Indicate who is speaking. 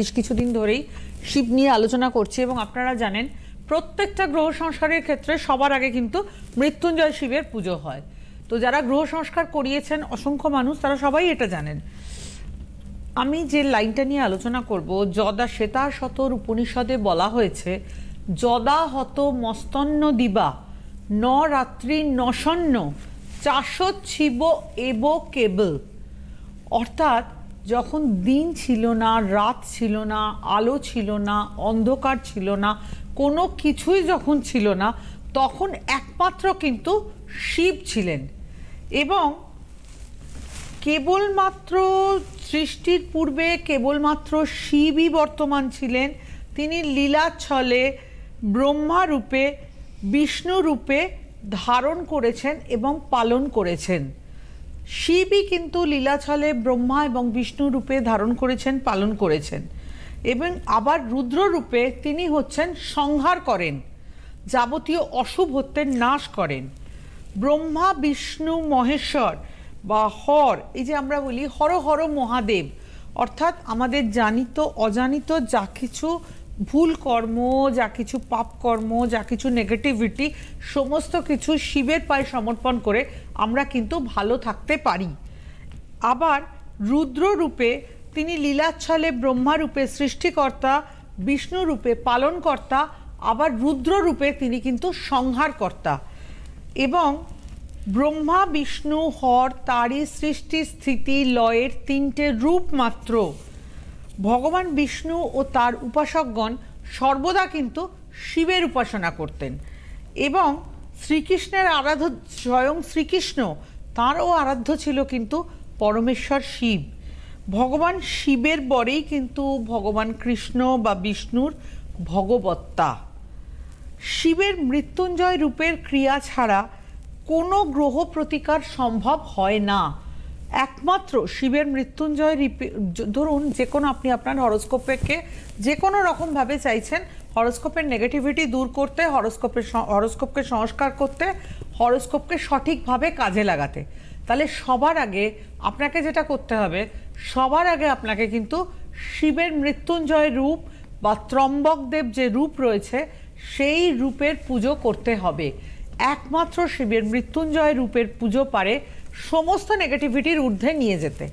Speaker 1: বেশ কিছুদিন ধরেই শিব নিয়ে আলোচনা করছি এবং আপনারা জানেন, প্রত্যেকটা গ্রহ সংস্কারের ক্ষেত্রে সবার আগে কিন্তু মৃত্যুঞ্জয় শিবের পুজো হয়। তো যারা গ্রহ সংস্কার করিয়েছেন অসংখ্য মানুষ, তারা সবাই এটা জানেন। আমি যে লাইনটা নিয়ে আলোচনা করব, যদা শ্বেতা শতর উপনিষদে বলা হয়েছে, যদা হত মস্তন্ন দিবা, ন রাত্রি নশন্ন চাষচ্ছিব এব কেবল। অর্থাৎ যখন দিন ছিল না, রাত ছিল না, আলো ছিল না, অন্ধকার ছিল না, কোনো কিছুই যখন ছিল না, তখন একমাত্র কিন্তু শিব ছিলেন। এবং কেবলমাত্র সৃষ্টির পূর্বে কেবলমাত্র শিবই বর্তমান ছিলেন। তিনি লীলাচ্ছলে ব্রহ্মা রূপে বিষ্ণু রূপে ধারণ করেছেন এবং পালন করেছেন। শিবই কিন্তু লীলাছলে ব্রহ্মা এবং বিষ্ণু রূপে ধারণ করেছেন, পালন করেছেন। এবং আবার রুদ্র রূপে তিনি হচ্ছেন সংহার করেন, যাবতীয় অশুভত্বের নাশ করেন। ব্রহ্মা, বিষ্ণু, মহেশ্বর বা হর, এই যে আমরা বলি হর হর মহাদেব, অর্থাৎ আমাদের জানিত, অজানিত যা কিছু ভুল কর্ম, যা কিছু পাপ কর্ম, যা কিছু নেগেটিভিটি সমস্ত কিছু শিবের পায়ে সমর্পণ করে আমরা কিন্তু ভালো থাকতে পারি। আবার রুদ্র রূপে তিনি লীলাচ্ছলে ব্রহ্মা রূপে সৃষ্টিকর্তা, বিষ্ণু রূপে পালনকর্তা, আবার রুদ্র রূপে তিনি কিন্তু সংহারকর্তা। এবং ব্রহ্মা, বিষ্ণু, হর তারই সৃষ্টি, স্থিতি, লয়ের তিনটে রূপ মাত্র। ভগবান বিষ্ণু ও তার উপাসকগণ সর্বদা কিন্তু শিবের উপাসনা করতেন এবং শ্রীকৃষ্ণের আরাধ্য, স্বয়ং শ্রীকৃষ্ণ তাঁরও আরাধ্য ছিল কিন্তু পরমেশ্বর শিব। ভগবান শিবের বরেই কিন্তু ভগবান কৃষ্ণ বা বিষ্ণুর ভগবত্তা। শিবের মৃত্যুঞ্জয় রূপের ক্রিয়া ছাড়া কোনো গ্রহ প্রতিকার সম্ভব হয় না। একমাত্র শিবের মৃত্যুঞ্জয় ধরুন যে কোনো আপনি আপনার হরস্কোপকে যে কোনো রকমভাবে চাইছেন, হরস্কোপের নেগেটিভিটি দূর করতে, হরস্কোপের হরস্কোপকে সংস্কার করতে, হরস্কোপকে সঠিকভাবে কাজে লাগাতে। তাহলে সবার আগে আপনাকে যেটা করতে হবে, সবার আগে আপনাকে কিন্তু শিবের মৃত্যুঞ্জয় রূপ বা ত্রম্বক দেব যে রূপ রয়েছে, সেই রূপের পুজো করতে হবে। একমাত্র শিবের মৃত্যুঞ্জয় রূপের পুজো পারে সমস্ত নেগেটিভিটির ঊর্ধ্বে নিয়ে যেতে।